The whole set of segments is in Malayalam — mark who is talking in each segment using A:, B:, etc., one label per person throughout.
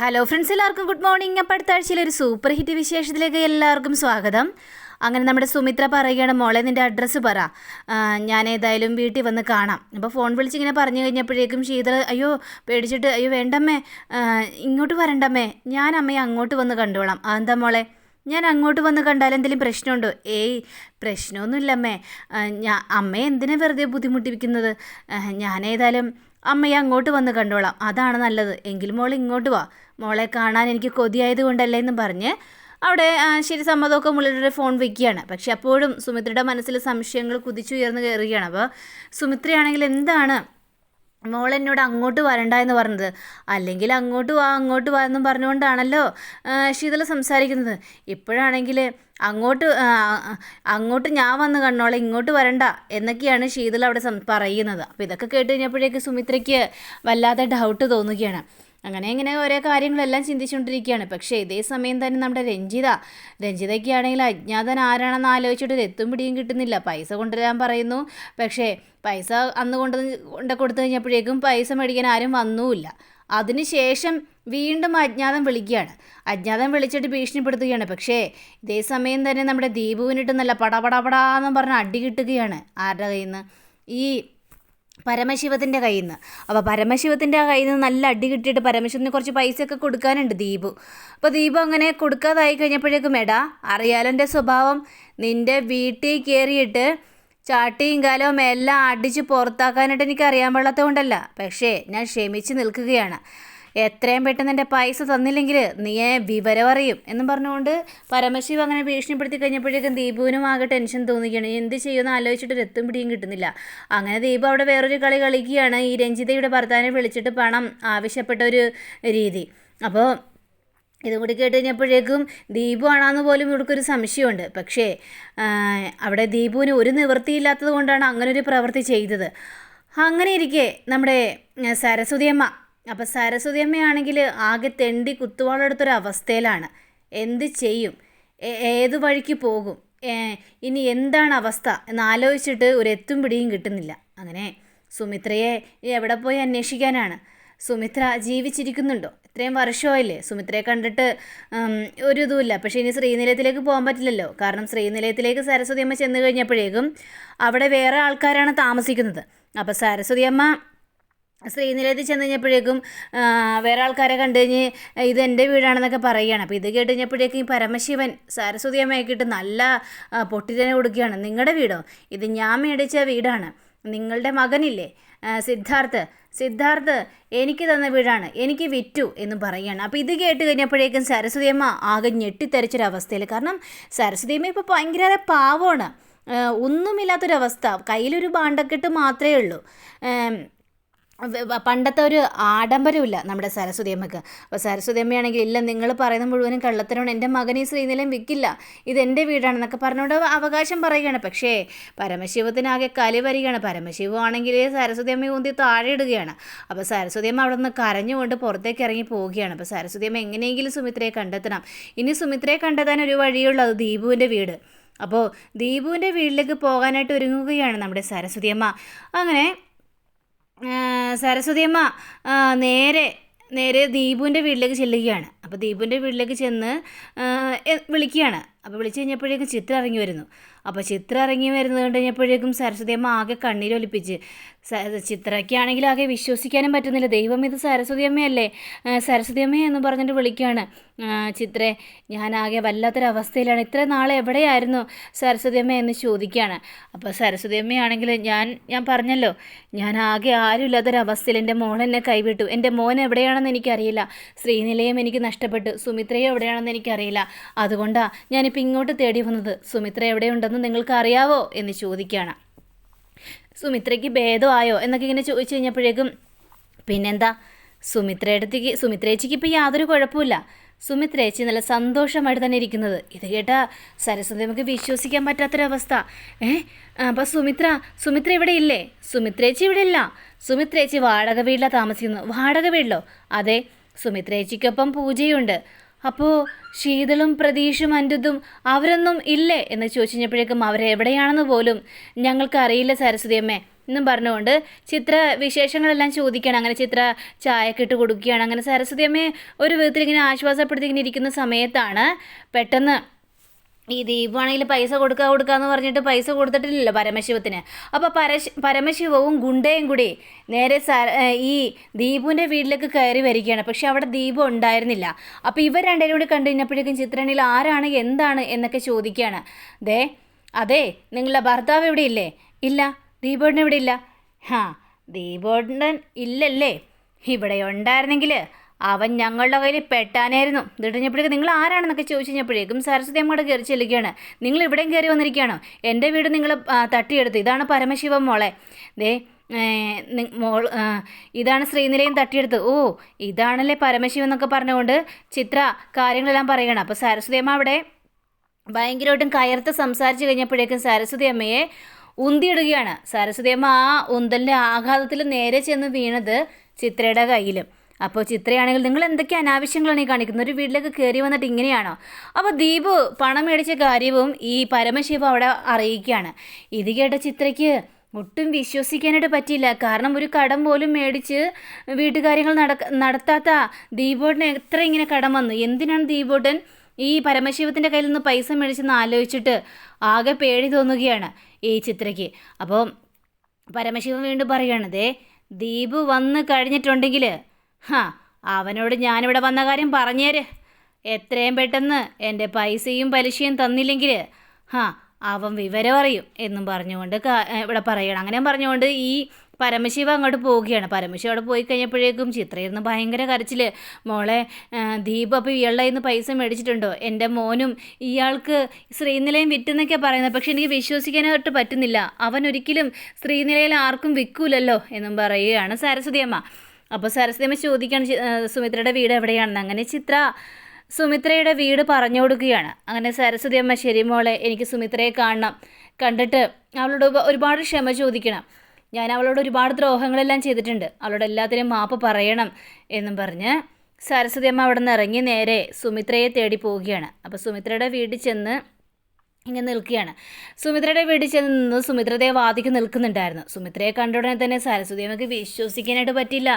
A: ഹലോ ഫ്രണ്ട്സ് എല്ലാവർക്കും ഗുഡ് മോർണിംഗ് അപ്പോൾ അടുത്ത ആഴ്ചയിൽ ഒരു സൂപ്പർ ഹിറ്റ് വിശേഷത്തിലേക്ക് എല്ലാവർക്കും സ്വാഗതം. അങ്ങനെ നമ്മുടെ സുമിത്ര പറയുകയാണ് മോളെ നിന്റെ അഡ്രസ്സ് പറ. ഞാൻ ഏതായാലും വീട്ടിൽ വന്ന് കാണാം. അപ്പോൾ ഫോൺ വിളിച്ചിങ്ങനെ പറഞ്ഞു കഴിഞ്ഞപ്പോഴേക്കും ശീതൾ അയ്യോ പേടിച്ചിട്ട് അയ്യോ വേണ്ടമ്മേ. ഇങ്ങോട്ട് വരണ്ടമ്മേ. ഞാൻ അമ്മയെ അങ്ങോട്ട് വന്ന് കണ്ടോളാം. അതെന്താ മോളെ? ഞാൻ അങ്ങോട്ട് വന്ന് കണ്ടാൽ എന്തെങ്കിലും പ്രശ്നമുണ്ടോ? ഏയ് പ്രശ്നമൊന്നുമില്ലമ്മേ. ഞാൻ അമ്മയെ എന്തിനാ വെറുതെ ബുദ്ധിമുട്ടിപ്പിക്കുന്നത്? ഞാനേതായാലും അമ്മയെ അങ്ങോട്ട് വന്ന് കണ്ടോളാം. അതാണ് നല്ലത്. എങ്കിലും മോൾ ഇങ്ങോട്ട് വാ. മോളെ കാണാൻ എനിക്ക് കൊതിയായത് കൊണ്ടല്ലേ എന്ന് പറഞ്ഞ് അവിടെ ശരി സമ്മതമൊക്കെ മുള്ളിയുടെ ഫോൺ വെക്കുകയാണ്. പക്ഷെ അപ്പോഴും സുമിത്രയുടെ മനസ്സിൽ സംശയങ്ങൾ കുതിച്ചുയർന്ന് കയറുകയാണ്. അപ്പോൾ സുമിത്രയാണെങ്കിൽ എന്താണ്? മോൾ എന്നോട് അങ്ങോട്ട് വരണ്ട എന്ന് പറഞ്ഞത്. അല്ലെങ്കിൽ അങ്ങോട്ട് വാ അങ്ങോട്ട് വാ എന്നും പറഞ്ഞുകൊണ്ടാണല്ലോ ശീതല സംസാരിക്കുന്നത്. ഇപ്പോഴാണെങ്കിൽ അങ്ങോട്ട് അങ്ങോട്ട് ഞാൻ വന്ന് കണ്ണോളെ ഇങ്ങോട്ട് വരണ്ട എന്നൊക്കെയാണ് ശീതള അവിടെ പറയുന്നത്. അപ്പോൾ ഇതൊക്കെ കേട്ട് കഴിഞ്ഞപ്പോഴേക്ക് സുമിത്രയ്ക്ക് വല്ലാതെ ഡൗട്ട് തോന്നുകയാണ്. അങ്ങനെ ഇങ്ങനെ ഓരോ കാര്യങ്ങളെല്ലാം ചിന്തിച്ചുകൊണ്ടിരിക്കുകയാണ്. പക്ഷേ ഇതേ സമയം തന്നെ നമ്മുടെ രഞ്ജിത രഞ്ജിതയ്ക്കാണെങ്കിൽ അജ്ഞാതൻ ആരാണെന്ന് ആലോചിച്ചിട്ട് ഒരു എത്തും പിടിയും കിട്ടുന്നില്ല. പൈസ കൊണ്ടുവരാൻ പറയുന്നു. പക്ഷേ പൈസ അന്ന് കൊണ്ട് കൊണ്ട് കൊടുത്തു കഴിഞ്ഞപ്പോഴേക്കും പൈസ മേടിക്കാൻ ആരും വന്നുമില്ല. അതിനുശേഷം വീണ്ടും അജ്ഞാതം വിളിക്കുകയാണ്. അജ്ഞാതം വിളിച്ചിട്ട് ഭീഷണിപ്പെടുത്തുകയാണ്. പക്ഷേ ഇതേ സമയം തന്നെ നമ്മുടെ ദീപുവിനിട്ട് നല്ല പടപടപടാന്നും പറഞ്ഞ് അടി കിട്ടുകയാണ് ആരുടെ കയ്യിൽ നിന്ന് ഈ പരമശിവത്തിന്റെ കയ്യിൽ നിന്ന് അപ്പോൾ പരമശിവത്തിന്റെ കയ്യിൽ നിന്ന് നല്ല അടി കിട്ടിയിട്ട് പരമശിവത്തിന് കുറച്ച് പൈസയൊക്കെ കൊടുക്കാനുണ്ട് ദീപു. അപ്പോൾ ദീപു അങ്ങനെ കൊടുക്കാതായി കഴിഞ്ഞപ്പോഴേക്കും എടാ അറിയാലോ എന്റെ സ്വഭാവം. നിന്റെ വീട്ടിൽ കയറിയിട്ട് ചാട്ടിയും കാലവും എല്ലാം അടിച്ച് പുറത്താക്കാനായിട്ട് എനിക്ക് അറിയാൻ പാടാത്തത് കൊണ്ടല്ല പക്ഷേ ഞാൻ ക്ഷമിച്ച് നിൽക്കുകയാണ്. എത്രയും പെട്ടെന്ന് എന്റെ പൈസ തന്നില്ലെങ്കിൽ നീ വിവരം അറിയും എന്നും പറഞ്ഞുകൊണ്ട് പരമശിവ അങ്ങനെ ഭീഷണിപ്പെടുത്തി കഴിഞ്ഞപ്പോഴേക്കും ദീപുവിനും ആകെ ടെൻഷൻ തോന്നിക്കുകയാണ്. എന്ത് ചെയ്യുമെന്ന് ആലോചിച്ചിട്ട് ഒരു എത്തും പിടിയും കിട്ടുന്നില്ല. അങ്ങനെ ദീപു അവിടെ വേറൊരു കളി കളിക്കുകയാണ്. ഈ രഞ്ജിതയുടെ ഭർത്താവിനെ വിളിച്ചിട്ട് പണം ആവശ്യപ്പെട്ട ഒരു രീതി. അപ്പോൾ ഇതും കൂടി കേട്ട് കഴിഞ്ഞപ്പോഴേക്കും ദീപു ആണെന്ന് പോലും ഇവർക്കൊരു സംശയമുണ്ട്. പക്ഷേ അവിടെ ദീപുവിന് ഒരു നിവൃത്തിയില്ലാത്തത് കൊണ്ടാണ് ഒരു പ്രവൃത്തി ചെയ്തത്. അങ്ങനെ ഇരിക്കെ നമ്മുടെ സരസ്വതിയമ്മ. അപ്പോൾ സരസ്വതി അമ്മയാണെങ്കിൽ ആകെ തെണ്ടി കുത്തുവാളെടുത്തൊരു അവസ്ഥയിലാണ്. എന്ത് ചെയ്യും? ഏത് വഴിക്ക് പോകും? ഇനി എന്താണ് അവസ്ഥ? എന്ന് ആലോചിച്ചിട്ട് ഒരു എത്തും പിടിയും കിട്ടുന്നില്ല. അങ്ങനെ സുമിത്രയെ എവിടെ പോയി അന്വേഷിക്കാനാണ്? സുമിത്ര ജീവിച്ചിരിക്കുന്നുണ്ടോ? ഇത്രയും വർഷമായില്ലേ? സുമിത്രയെ കണ്ടിട്ട് ഒരു ഇതുമില്ല പക്ഷേ ഇനി ശ്രീനിലയത്തിലേക്ക് പോകാൻ പറ്റില്ലല്ലോ. കാരണം ശ്രീനിലയത്തിലേക്ക് സരസ്വതി അമ്മ ചെന്ന് കഴിഞ്ഞപ്പോഴേക്കും അവിടെ വേറെ ആൾക്കാരാണ് താമസിക്കുന്നത്. അപ്പോൾ സരസ്വതി അമ്മ ശ്രീനിലയത്തിൽ ചെന്ന് കഴിഞ്ഞപ്പോഴേക്കും വേറെ ആൾക്കാരെ കണ്ടു കഴിഞ്ഞ് ഇത് എന്റെ വീടാണെന്നൊക്കെ പറയുകയാണ്. അപ്പോൾ ഇത് കേട്ട് കഴിഞ്ഞപ്പോഴേക്കും പരമശിവൻ സരസ്വതി അമ്മയാക്കിയിട്ട് നല്ല ആ, പൊട്ടിത്തന്നെ കൊടുക്കുകയാണ്. നിങ്ങളുടെ വീടോ? ഇത് ഞാൻ മേടിച്ച വീടാണ്. നിങ്ങളുടെ മകനില്ലേ? സിദ്ധാർത്ഥ്. സിദ്ധാർത്ഥ് എനിക്ക് തന്ന വീടാണ്. എനിക്ക് വിറ്റു എന്ന് പറയുകയാണ് അപ്പോൾ ഇത് കേട്ട് കഴിഞ്ഞപ്പോഴേക്കും സരസ്വതി അമ്മ ആകെ ഞെട്ടിത്തെറിച്ചൊരവസ്ഥയിൽ കാരണം സരസ്വതി അമ്മ ഇപ്പോൾ ഭയങ്കര പാവമാണ്. ഒന്നുമില്ലാത്തൊരവസ്ഥ. കയ്യിലൊരു ഭാണ്ഡക്കെട്ട് മാത്രമേ ഉള്ളൂ. പണ്ടത്തെ ഒരു ആഡംബരമില്ല നമ്മുടെ സരസ്വതി അമ്മയ്ക്ക്. അപ്പോൾ സരസ്വതി അമ്മയാണെങ്കിൽ ഇല്ല നിങ്ങൾ പറയുന്ന മുഴുവനും കള്ളത്തരമാണ്. എന്റെ മകൻ ഈ ശ്രീനിലയം വിൽക്കില്ല ഇത് എന്റെ വീടാണെന്നൊക്കെ പറഞ്ഞുകൊണ്ട് അവകാശം പറയുകയാണ്. പക്ഷേ പരമശിവത്തിനാകെ കലി വരികയാണ്. പരമശിവമാണെങ്കിൽ സരസ്വതി അമ്മ ഊന്തി താഴെ ഇടുകയാണ്. അപ്പോൾ സരസ്വതി അമ്മ അവിടെ നിന്ന് കരഞ്ഞുകൊണ്ട് പുറത്തേക്ക് ഇറങ്ങി പോവുകയാണ്. അപ്പോൾ സരസ്വതി അമ്മ എങ്ങനെയെങ്കിലും സുമിത്രയെ കണ്ടെത്തണം. ഇനി സുമിത്രയെ കണ്ടെത്താൻ ഒരു വഴിയുള്ളൂ അത് ദീപുവിന്റെ വീട്. അപ്പോൾ ദീപുവിന്റെ വീട്ടിലേക്ക് പോകാനായിട്ട് ഒരുങ്ങുകയാണ് നമ്മുടെ സരസ്വതി അമ്മ. അങ്ങനെ സരസ്വതിയമ്മ നേരെ നേരെ ദീപുവിന്റെ വീട്ടിലേക്ക് ചെല്ലുകയാണ്. അപ്പോൾ ദീപുവിന്റെ വീട്ടിലേക്ക് ചെന്ന് വിളിക്കുകയാണ്. അപ്പോൾ വിളിച്ചു കഴിഞ്ഞപ്പോഴേക്കും ചിത്ര ഇറങ്ങി വരുന്നു. അപ്പോൾ ചിത്ര ഇറങ്ങി വരുന്നത് കണ്ട് കഴിഞ്ഞപ്പോഴേക്കും സരസ്വതിയമ്മ ആകെ കണ്ണീരൊലിപ്പിച്ച്. ചിത്രയ്ക്കാണെങ്കിൽ ആകെ വിശ്വസിക്കാനും പറ്റുന്നില്ല. ദൈവം ഇത് സരസ്വതിയമ്മയല്ലേ സരസ്വതി സരസ്വതിയമ്മ എന്ന് പറഞ്ഞിട്ട് വിളിക്കുകയാണ്. ചിത്രേ ഞാൻ ആകെ വല്ലാത്തൊരവസ്ഥയിലാണ്. ഇത്ര നാളെ എവിടെയായിരുന്നു സരസ്വതിയമ്മ എന്ന് ചോദിക്കുകയാണ്. അപ്പോൾ സരസ്വതിയമ്മയാണെങ്കിൽ ഞാൻ ഞാൻ പറഞ്ഞല്ലോ ഞാൻ ആകെ ആരുമില്ലാത്തൊരവസ്ഥയിൽ എന്റെ മോൾ എന്നെ കൈവിട്ടു. എന്റെ മോൻ എവിടെയാണെന്ന് എനിക്കറിയില്ല. ശ്രീനിലയം എനിക്ക് നഷ്ടപ്പെട്ടു. സുമിത്രയെ എവിടെയാണെന്ന് എനിക്കറിയില്ല. അതുകൊണ്ടാണ് ഞാനിപ്പോൾ ഇങ്ങോട്ട് തേടി വന്നത്. സുമിത്ര എവിടെയുണ്ടെന്ന് നിങ്ങൾക്ക് അറിയാവോ എന്ന് ചോദിക്കുകയാണ്. സുമിത്രയ്ക്ക് ഭേദമായോ എന്നൊക്കെ ഇങ്ങനെ ചോദിച്ചു കഴിഞ്ഞപ്പോഴേക്കും പിന്നെന്താ? സുമിത്രയടുത്തേക്ക് സുമിത്രേച്ചിക്ക് ഇപ്പോൾ യാതൊരു കുഴപ്പമില്ല സുമിത്രേച്ചി നല്ല സന്തോഷമായിട്ട് തന്നെ ഇരിക്കുന്നത്. ഇത് കേട്ടാ സരസ്വതി നമുക്ക് വിശ്വസിക്കാൻ പറ്റാത്തൊരവസ്ഥ. ഏ? അപ്പം സുമിത്ര സുമിത്ര ഇവിടെ ഇല്ലേ? സുമിത്രേച്ചി ഇവിടെ ഇല്ല. സുമിത്രേച്ചി വാടക വീട്ടിലാണ് താമസിക്കുന്നത്. വാടക വീട്ടിലോ? അതെ സുമിത്രേച്ചിക്കൊപ്പം പൂജയുണ്ട്. അപ്പോൾ ശീതളും പ്രതീഷും അന്റതും അവരൊന്നും ഇല്ലേ എന്ന് ചോദിച്ചപ്പോഴേക്കും അവരെവിടെയാണെന്ന് പോലും ഞങ്ങൾക്ക് അറിയില്ല സരസ്വതി അമ്മേ. എന്നും പറഞ്ഞുകൊണ്ട് ചിത്ര വിശേഷങ്ങളെല്ലാം ചോദിക്കുകയാണ്. അങ്ങനെ ചിത്ര ചായക്കിട്ട് കൊടുക്കുകയാണ്. അങ്ങനെ സരസ്വതി അമ്മയെ ഒരു വിധത്തിൽ ഇങ്ങനെ ആശ്വാസപ്പെടുത്തി ഇങ്ങനെ ഇരിക്കുന്ന സമയത്താണ് പെട്ടെന്ന് ഈ ദീപാണെങ്കിൽ പൈസ കൊടുക്കുക കൊടുക്കാന്ന് പറഞ്ഞിട്ട് പൈസ കൊടുത്തിട്ടില്ലല്ലോ പരമശിവത്തിന്. അപ്പോൾ പരശ് പരമശിവവും ഗുണ്ടയും കൂടി നേരെ സ ഈ ദീപുവിന്റെ വീട്ടിലേക്ക് കയറി വരികയാണ്. പക്ഷെ അവിടെ ദീപം ഉണ്ടായിരുന്നില്ല. അപ്പോൾ ഇവർ രണ്ടുപേരും കൂടി കണ്ടു കഴിഞ്ഞപ്പോഴേക്കും ചിത്രണിയിൽ ആരാണ് എന്താണ് എന്നൊക്കെ ചോദിക്കുകയാണ്. ദേ അതെ നിങ്ങളുടെ ഭർത്താവ് ഇവിടെ ഇല്ലേ? ഇല്ല. ദീപോടൻ ഇവിടെ ഇല്ല. ഹാ ദീപോടൻ ഇല്ലല്ലേ? ഇവിടെ ഉണ്ടായിരുന്നെങ്കിൽ അവൻ ഞങ്ങളുടെ കയ്യിൽ പെട്ടാനായിരുന്നു. ഇതിട്ടപ്പോഴേക്കും നിങ്ങൾ ആരാണെന്നൊക്കെ ചോദിച്ചു കഴിഞ്ഞപ്പോഴേക്കും സരസ്വതി അമ്മയുടെ കയറി ചെല്ലുകയാണ്. നിങ്ങൾ ഇവിടെയും കയറി വന്നിരിക്കുകയാണോ? എന്റെ വീട് നിങ്ങൾ തട്ടിയെടുത്ത്. ഇതാണ് പരമശിവം മോളെ. ദേ മോൾ ഇതാണ് ശ്രീനിലയും തട്ടിയെടുത്ത്. ഓ ഇതാണല്ലേ പരമശിവൻ എന്നൊക്കെ പറഞ്ഞുകൊണ്ട് ചിത്ര കാര്യങ്ങളെല്ലാം പറയുകയാണ്. അപ്പോൾ സരസ്വതി അമ്മ അവിടെ ഭയങ്കരമായിട്ടും കയർത്ത് സംസാരിച്ച് കഴിഞ്ഞപ്പോഴേക്കും സരസ്വതി അമ്മയെ ഉന്തിയിടുകയാണ്. സരസ്വതി അമ്മ ആ ഉന്തലിന്റെ ആഘാതത്തിൽ നേരെ ചെന്ന് വീണത് ചിത്രയുടെ കയ്യിലും. അപ്പോൾ ചിത്രയാണെങ്കിൽ നിങ്ങൾ എന്തൊക്കെ അനാവശ്യങ്ങളാണ് ഈ കാണിക്കുന്നത്? ഒരു വീട്ടിലേക്ക് കയറി വന്നിട്ട് ഇങ്ങനെയാണോ? അപ്പോൾ ദീപു പണം മേടിച്ച കാര്യവും ഈ പരമശിവ അവിടെ അറിയിക്കുകയാണ്. ഇത് കേട്ട ചിത്രയ്ക്ക് ഒട്ടും വിശ്വസിക്കാനായിട്ട് പറ്റിയില്ല. കാരണം ഒരു കടം പോലും മേടിച്ച് വീട്ടുകാര്യങ്ങൾ നടക്ക നടത്താത്ത ദീപോട്ടൻ എത്ര ഇങ്ങനെ കടം വന്നു? എന്തിനാണ് ദീപോട്ടൻ ഈ പരമശിവത്തിന്റെ കയ്യിൽ നിന്ന് പൈസ മേടിച്ചെന്ന് ആലോചിച്ചിട്ട് ആകെ പേടി തോന്നുകയാണ് ഈ ചിത്രയ്ക്ക്. അപ്പോൾ പരമശിവൻ വീണ്ടും പറയുകയാണ് ദേ ദീപ് വന്ന് കഴിഞ്ഞിട്ടുണ്ടെങ്കിൽ ഹാ അവനോട് ഞാനിവിടെ വന്ന കാര്യം പറഞ്ഞേര്. എത്രയും പെട്ടെന്ന് എന്റെ പൈസയും പലിശയും തന്നില്ലെങ്കിൽ ഹാ അവൻ വിവരം അറിയും എന്നും പറഞ്ഞുകൊണ്ട് ഇവിടെ പറയണം. അങ്ങനെ പറഞ്ഞുകൊണ്ട് ഈ പരമശിവ അങ്ങോട്ട് പോവുകയാണ്. പരമശിവ അവിടെ പോയി കഴിഞ്ഞപ്പോഴേക്കും ചിത്രയിരുന്ന് ഭയങ്കര കരച്ചിൽ മോളെ ദീപ അപ്പോൾ ഇയാളുടെ ഇന്ന് പൈസ മേടിച്ചിട്ടുണ്ടോ? എന്റെ മോനും ഇയാൾക്ക് ശ്രീനിലയം വിറ്റെന്നൊക്കെ പറയുന്നത്. പക്ഷെ എനിക്ക് വിശ്വസിക്കാനായിട്ട് പറ്റുന്നില്ല. അവൻ ഒരിക്കലും ശ്രീനിലയിൽ ആർക്കും വിൽക്കൂലല്ലോ എന്നും പറയുകയാണ് സരസ്വതി അമ്മ. അപ്പോൾ സരസ്വതി അമ്മ ചോദിക്കുകയാണ് സുമിത്രയുടെ വീട് എവിടെയാണെന്ന്. അങ്ങനെ ചിത്ര സുമിത്രയുടെ വീട് പറഞ്ഞു കൊടുക്കുകയാണ്. അങ്ങനെ സരസ്വതി അമ്മ ശരി മോളെ എനിക്ക് സുമിത്രയെ കാണണം. കണ്ടിട്ട് അവളോട് ഒരുപാട് ക്ഷമ ചോദിക്കണം. ഞാൻ അവളോട് ഒരുപാട് ദ്രോഹങ്ങളെല്ലാം ചെയ്തിട്ടുണ്ട്. അവളോട് എല്ലാത്തിനും മാപ്പ് പറയണം എന്നും പറഞ്ഞ് സരസ്വതി അമ്മ അവിടെ നിന്ന് ഇറങ്ങി നേരെ സുമിത്രയെ തേടി പോവുകയാണ്. അപ്പോൾ സുമിത്രയുടെ വീട്ടിൽ ചെന്ന് ഇങ്ങനെ നിൽക്കുകയാണ്. സുമിത്രയുടെ വീട്ടിൽ ചെന്ന് നിന്ന് സുമിത്രതെ വാദിക്ക് നിൽക്കുന്നുണ്ടായിരുന്നു. സുമിത്രയെ കണ്ട ഉടനെ തന്നെ സരസ്വതി നമുക്ക് വിശ്വസിക്കാനായിട്ട് പറ്റില്ല.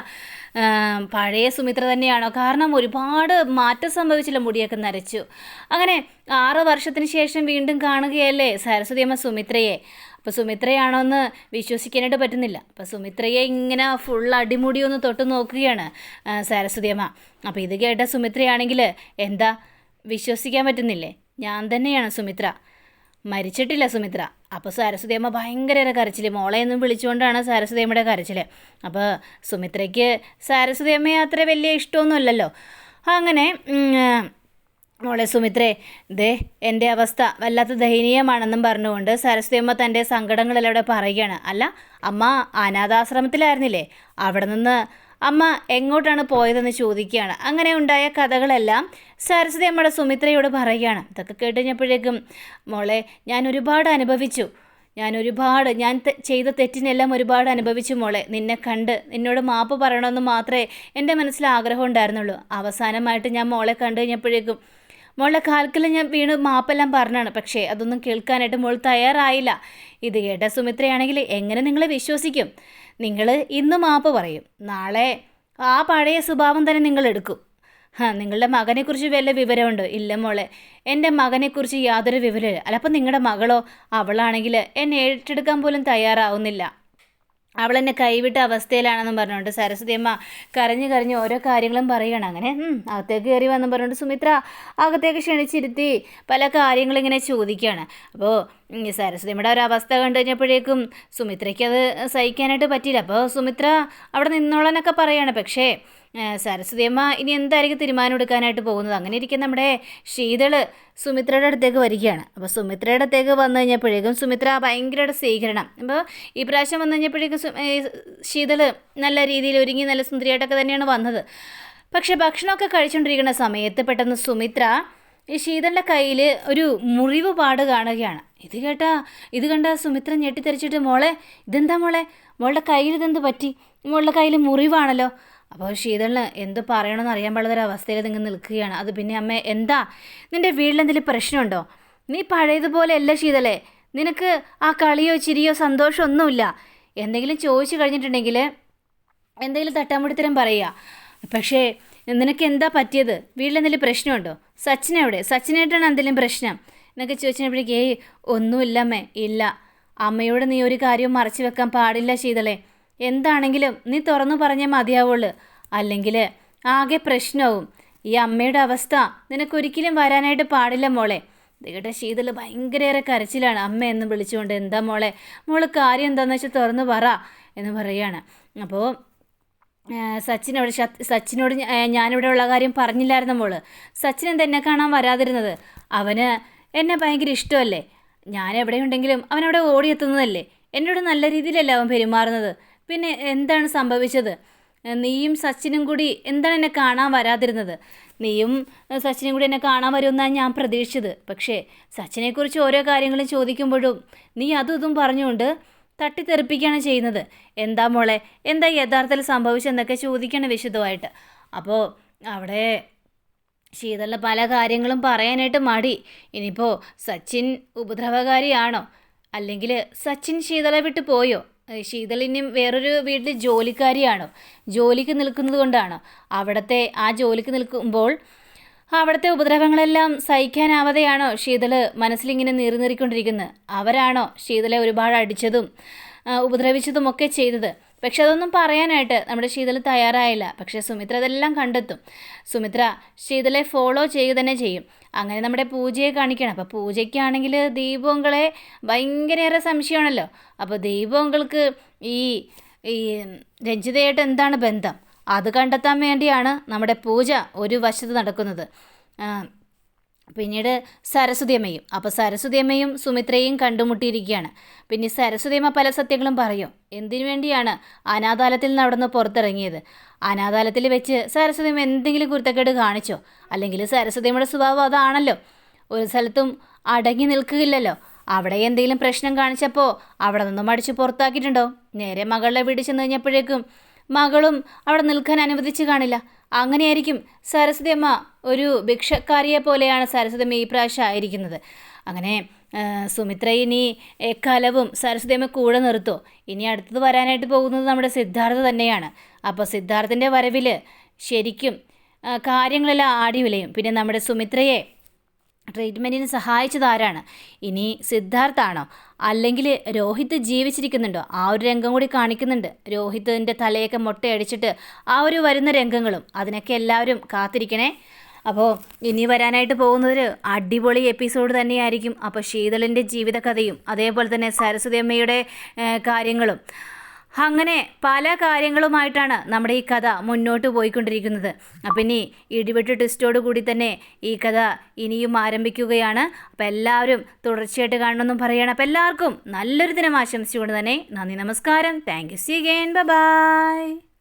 A: പഴയ സുമിത്ര തന്നെയാണോ? കാരണം ഒരുപാട് മാറ്റം സംഭവിച്ചില്ല മുടിയൊക്കെ നരച്ചു. അങ്ങനെ ആറ് വർഷത്തിന് ശേഷം വീണ്ടും കാണുകയല്ലേ സരസ്വതി അമ്മ സുമിത്രയെ? അപ്പോൾ സുമിത്രയാണോ എന്ന് വിശ്വസിക്കാനായിട്ട് പറ്റുന്നില്ല. അപ്പോൾ സുമിത്രയെ ഇങ്ങനെ ഫുൾ അടിമുടി ഒന്ന് തൊട്ട് നോക്കുകയാണ് സരസ്വതി അമ്മ. അപ്പോൾ ഇത് കേട്ട സുമിത്രയാണെങ്കിൽ എന്താ വിശ്വസിക്കാൻ പറ്റുന്നില്ലേ? ഞാൻ തന്നെയാണ് സുമിത്ര. മരിച്ചിട്ടില്ല സുമിത്ര. അപ്പോൾ സരസ്വതിയമ്മ ഭയങ്കര കരച്ചിൽ മോളെ എന്നും വിളിച്ചുകൊണ്ടാണ് സരസ്വതിയമ്മയുടെ കരച്ചിൽ അപ്പോൾ സുമിത്രയ്ക്ക് സരസ്വതിയമ്മയെ അത്ര വലിയ ഇഷ്ടമൊന്നുമല്ലല്ലോ. അങ്ങനെ മോളെ സുമിത്രേ ദേ എന്റെ അവസ്ഥ വല്ലാത്ത ദയനീയമാണെന്നും പറഞ്ഞുകൊണ്ട് സരസ്വതിയമ്മ തന്റെ സങ്കടങ്ങളെല്ലാം ഇവിടെ പറയുകയാണ്. അല്ല അമ്മ അനാഥാശ്രമത്തിലായിരുന്നില്ലേ? അവിടെ നിന്ന് അമ്മ എങ്ങോട്ടാണ് പോയതെന്ന് ചോദിക്കുകയാണ്. അങ്ങനെ ഉണ്ടായ കഥകളെല്ലാം സരസ്വതി അമ്മയുടെ സുമിത്രയോട് പറയുകയാണ്. ഇതൊക്കെ കേട്ട് കഴിഞ്ഞപ്പോഴേക്കും മോളെ ഞാൻ ഒരുപാട് അനുഭവിച്ചു. ഞാൻ ഒരുപാട് ഞാൻ ചെയ്ത തെറ്റിനെല്ലാം ഒരുപാട് അനുഭവിച്ചു മോളെ. നിന്നെ കണ്ട് നിന്നോട് മാപ്പ് പറയണമെന്ന് മാത്രമേ എന്റെ മനസ്സിൽ ആഗ്രഹം ഉണ്ടായിരുന്നുള്ളൂ. അവസാനമായിട്ട് ഞാൻ മോളെ കണ്ടു കഴിഞ്ഞപ്പോഴേക്കും മോളെ കാൽക്കൽ ഞാൻ വീണ് മാപ്പെല്ലാം പറഞ്ഞാണ്. പക്ഷേ അതൊന്നും കേൾക്കാനായിട്ട് മോൾ തയ്യാറായില്ല. ഇത് കേട്ട സുമിത്രയാണെങ്കിൽ എങ്ങനെ നിങ്ങളെ വിശ്വസിക്കും? നിങ്ങൾ ഇന്ന് മാപ്പ് പറയും. നാളെ ആ പഴയ സ്വഭാവം തന്നെ നിങ്ങൾ എടുക്കും. ഹാ നിങ്ങളുടെ മകനെക്കുറിച്ച് വല്ല വിവരമുണ്ടോ? ഇല്ല മോളെ. എന്റെ മകനെക്കുറിച്ച് യാതൊരു വിവരമില്ല. അല്ല അപ്പം നിങ്ങളുടെ മകളോ അവളാണെങ്കിൽ എന്നെ ഏറ്റെടുക്കാൻ പോലും തയ്യാറാവുന്നില്ല. അവൾ എന്നെ കൈവിട്ട അവസ്ഥയിലാണെന്നും പറഞ്ഞുകൊണ്ട് സരസ്വതി അമ്മ കരഞ്ഞു കരഞ്ഞ് ഓരോ കാര്യങ്ങളും പറയുകയാണ്. അങ്ങനെ അകത്തേക്ക് കയറി വന്നും പറഞ്ഞുകൊണ്ട് സുമിത്ര അകത്തേക്ക് ക്ഷണിച്ചിരുത്തി പല കാര്യങ്ങളും ഇങ്ങനെ ചോദിക്കുകയാണ്. അപ്പോൾ സരസ്വതിയമ്മയുടെ ഒരു അവസ്ഥ കണ്ടു കഴിഞ്ഞപ്പോഴേക്കും സുമിത്രയ്ക്ക് അത് സഹിക്കാനായിട്ട് പറ്റിയില്ല. അപ്പോൾ സുമിത്ര അവിടെ നിന്നോളനൊക്കെ പറയുകയാണ് പക്ഷേ ഏ, സരസ്വതി അമ്മ ഇനി എന്തായിരിക്കും തീരുമാനം എടുക്കാനായിട്ട് പോകുന്നത്? അങ്ങനെ ഇരിക്കും നമ്മുടെ ശീതൾ സുമിത്രയുടെ അടുത്തേക്ക് വരികയാണ്. അപ്പോൾ സുമിത്രയുടെ അടുത്തേക്ക് വന്നു കഴിഞ്ഞപ്പോഴേക്കും സുമിത്ര ഭയങ്കരമായിട്ട് സ്വീകരണം. അപ്പോൾ ഈ പ്രാവശ്യം വന്നു കഴിഞ്ഞപ്പോഴേക്കും ശീതൾ നല്ല രീതിയിൽ ഒരുങ്ങി നല്ല സുന്ദരിയായിട്ടൊക്കെ തന്നെയാണ് വന്നത്. പക്ഷേ ഭക്ഷണമൊക്കെ കഴിച്ചുകൊണ്ടിരിക്കുന്ന സമയത്ത് പെട്ടെന്ന് സുമിത്ര ഈ ശീതളിന്റെ കയ്യിൽ ഒരു മുറിവ് പാട് കാണുകയാണ്. ഇത് കേട്ടാ ഇത് കണ്ട സുമിത്ര ഞെട്ടിത്തെറിച്ചിട്ട് മോളെ ഇതെന്താ മോളെ? മോളുടെ കയ്യിൽ ഇതെന്ത് പറ്റി? മോളുടെ കയ്യിൽ മുറിവാണല്ലോ. അപ്പോൾ ശീതളിന് എന്ത് പറയണമെന്ന് അറിയാൻ പാടുള്ളൊരവസ്ഥയിൽ നിങ്ങൾ നിൽക്കുകയാണ്. അത് പിന്നെ അമ്മ എന്താ? നിന്റെ വീട്ടിലെന്തെങ്കിലും പ്രശ്നമുണ്ടോ? നീ പഴയതുപോലെ അല്ല ശീതളെ നിനക്ക് ആ കളിയോ ചിരിയോ സന്തോഷമോ ഒന്നുമില്ല. എന്തെങ്കിലും ചോദിച്ചു കഴിഞ്ഞിട്ടുണ്ടെങ്കിൽ എന്തെങ്കിലും തട്ടാമുടിത്തരം പറയുക. പക്ഷേ നിനക്ക് എന്താ പറ്റിയത്? വീട്ടിലെന്തെങ്കിലും പ്രശ്നമുണ്ടോ? സച്ചിൻ എവിടെ? സച്ചിനായിട്ടാണ് എന്തെങ്കിലും പ്രശ്നം? എന്നൊക്കെ ചോദിച്ചപ്പോഴേക്ക് ഏയ് ഒന്നുമില്ലമ്മേ ഇല്ല. അമ്മയോട് നീ ഒരു കാര്യവും മറച്ചു വെക്കാൻ പാടില്ല ശീതളെ എന്താണെങ്കിലും നീ തുറന്നു പറഞ്ഞേ മതിയാവുള്ളൂ. അല്ലെങ്കിൽ ആകെ പ്രശ്നവും. ഈ അമ്മയുടെ അവസ്ഥ നിനക്കൊരിക്കലും വരാനായിട്ട് പാടില്ല മോളെ. ദേട്ട ശീതൾ ഭയങ്കരയേറെ കരച്ചിലാണ്. അമ്മ എന്ന് വിളിച്ചുകൊണ്ട് എന്താ മോളെ? മോൾ കാര്യം എന്താണെന്ന് വെച്ചാൽ തുറന്ന് പറ എന്ന് പറയുകയാണ് അപ്പോൾ സച്ചിനോട് സച്ചിനോട് ഞാനിവിടെ ഉള്ള കാര്യം പറഞ്ഞില്ലായിരുന്നു മോൾ? സച്ചിൻ എന്താ എന്നെ കാണാൻ വരാതിരുന്നത്? അവന് എന്നെ ഭയങ്കര ഇഷ്ടമല്ലേ? ഞാൻ എവിടെയുണ്ടെങ്കിലും അവനവിടെ ഓടിയെത്തുന്നതല്ലേ? എന്നോട് നല്ല രീതിയിലല്ല അവൻ പെരുമാറുന്നത്? പിന്നെ എന്താണ് സംഭവിച്ചത്? നീയും സച്ചിനും കൂടി എന്താണ് എന്നെ കാണാൻ വരാതിരുന്നത്? നീയും സച്ചിനും കൂടി എന്നെ കാണാൻ വരുമെന്നാണ് ഞാൻ പ്രതീക്ഷിച്ചത്. പക്ഷേ സച്ചിനെക്കുറിച്ച് ഓരോ കാര്യങ്ങളും ചോദിക്കുമ്പോഴും നീ അതും ഇതും പറഞ്ഞുകൊണ്ട് തട്ടിത്തെറിപ്പിക്കുകയാണ് ചെയ്യുന്നത്. എന്താ മോളെ എന്താ യഥാർത്ഥത്തിൽ സംഭവിച്ചെന്നൊക്കെ ചോദിക്കണം വിശദമായിട്ട്. അപ്പോൾ അവിടെ ശീതളിന് പല കാര്യങ്ങളും പറയാനായിട്ട് മടി. ഇനിയിപ്പോൾ സച്ചിൻ ഉപദ്രവകാരിയാണോ? അല്ലെങ്കിൽ സച്ചിൻ ശീതളെ വിട്ട് പോയോ? ശീതളിനും വേറൊരു വീട്ടിൽ ജോലിക്കാരിയാണോ. ജോലിക്ക് നിൽക്കുന്നത് കൊണ്ടാണോ. അവിടുത്തെ ആ ജോലിക്ക് നിൽക്കുമ്പോൾ അവിടുത്തെ ഉപദ്രവങ്ങളെല്ലാം സഹിക്കാനാവാതെയാണോ ശീതൾ മനസ്സിലിങ്ങനെ നീറിനീറിക്കൊണ്ടിരിക്കുന്നത് അവരാണോ ശീതളെ ഒരുപാട് അടിച്ചതും ഉപദ്രവിച്ചതും ഒക്കെ ചെയ്തത്? പക്ഷെ അതൊന്നും പറയാനായിട്ട് നമ്മുടെ ശീതല തയ്യാറായില്ല. പക്ഷെ സുമിത്ര അതെല്ലാം കണ്ടെത്തും. സുമിത്ര ശീതലെ ഫോളോ ചെയ്യുക തന്നെ ചെയ്യും. അങ്ങനെ നമ്മുടെ പൂജയെ കാണിക്കണം. അപ്പോൾ പൂജയ്ക്കാണെങ്കിൽ ദീപങ്ങളെ ഭയങ്കരയേറെ സംശയമാണല്ലോ. അപ്പോൾ ദീപങ്ങൾക്ക് ഈ ഈ രഞ്ജിതയായിട്ട് എന്താണ് ബന്ധം? അത് കണ്ടെത്താൻ വേണ്ടിയാണ് നമ്മുടെ പൂജ ഒരു വശത്ത് നടക്കുന്നത്. പിന്നീട് സരസ്വതിയമ്മയും അപ്പം അപ്പോൾ സരസ്വതി സുമിത്രയും കണ്ടുമുട്ടിയിരിക്കുകയാണ്. പിന്നെ സരസ്വതിയമ്മ പല സത്യങ്ങളും പറയും. എന്തിനു വേണ്ടിയാണ് അനാഥാലത്തിൽ നിന്ന് അവിടെ നിന്ന് പുറത്തിറങ്ങിയത്? അനാഥാലത്തിൽ വെച്ച് സരസ്വതിയമ്മ എന്തെങ്കിലും കുരുത്തക്കേട് കാണിച്ചോ? അല്ലെങ്കിൽ സരസ്വതിയമ്മയുടെ സ്വഭാവം അതാണല്ലോ. ഒരു സ്ഥലത്തും അടങ്ങി നിൽക്കുകയില്ലല്ലോ. അവിടെ എന്തെങ്കിലും പ്രശ്നം കാണിച്ചപ്പോൾ അവിടെ നിന്നും അടിച്ച് പുറത്താക്കിയിട്ടുണ്ടോ? നേരെ മകളുടെ വീട് ചെന്ന് കഴിഞ്ഞപ്പോഴേക്കും മകളും അവിടെ നിൽക്കാൻ അനുവദിച്ച് കാണില്ല. അങ്ങനെയായിരിക്കും സരസ്വതി അമ്മ ഒരു ഭിക്ഷക്കാരിയെ പോലെയാണ് സരസ്വതി അമ്മ ഈ പ്രാവശ്യം ആയിരിക്കുന്നത്. അങ്ങനെ സുമിത്ര ഇനി എക്കാലവും സരസ്വതി അമ്മ കൂടെ നിർത്തോ. ഇനി അടുത്തത് വരാനായിട്ട് പോകുന്നത് നമ്മുടെ സിദ്ധാർത്ഥ തന്നെയാണ്. അപ്പോൾ സിദ്ധാർത്ഥന്റെ വരവിൽ ശരിക്കും കാര്യങ്ങളെല്ലാം ആടി വിലയും പിന്നെ നമ്മുടെ സുമിത്രയെ ട്രീറ്റ്മെന്റിന് സഹായിച്ചത് ആരാണ്? ഇനി സിദ്ധാർത്ഥാണോ? അല്ലെങ്കിൽ രോഹിത് ജീവിച്ചിരിക്കുന്നുണ്ടോ? ആ ഒരു രംഗം കൂടി കാണിക്കുന്നുണ്ട്. രോഹിത്തിന്റെ തലയൊക്കെ മുട്ടയടിച്ചിട്ട് ആ ഒരു വരുന്ന രംഗങ്ങളും അതിനൊക്കെ എല്ലാവരും കാത്തിരിക്കണേ. അപ്പോൾ ഇനി വരാനായിട്ട് പോകുന്നതൊരു അടിപൊളി എപ്പിസോഡ് തന്നെയായിരിക്കും. അപ്പോൾ ശീതളിന്റെ ജീവിതകഥയും അതേപോലെ തന്നെ സരസ്വതി അമ്മയുടെ കാര്യങ്ങളും. അങ്ങനെ പല കാര്യങ്ങളുമായിട്ടാണ് നമ്മുടെ ഈ കഥ മുന്നോട്ട് പോയിക്കൊണ്ടിരിക്കുന്നത്. അപ്പം ഇനി ഇടിവെട്ട് ടെസ്റ്റോട് കൂടി തന്നെ ഈ കഥ ഇനിയും ആരംഭിക്കുകയാണ്. അപ്പം എല്ലാവരും തുടർച്ചയായിട്ട് കാണണമെന്നും പറയണം. അപ്പം എല്ലാവർക്കും നല്ലൊരു ദിനം ആശംസിച്ചുകൊണ്ട് തന്നെ നന്ദി നമസ്കാരം. Thank you see again bye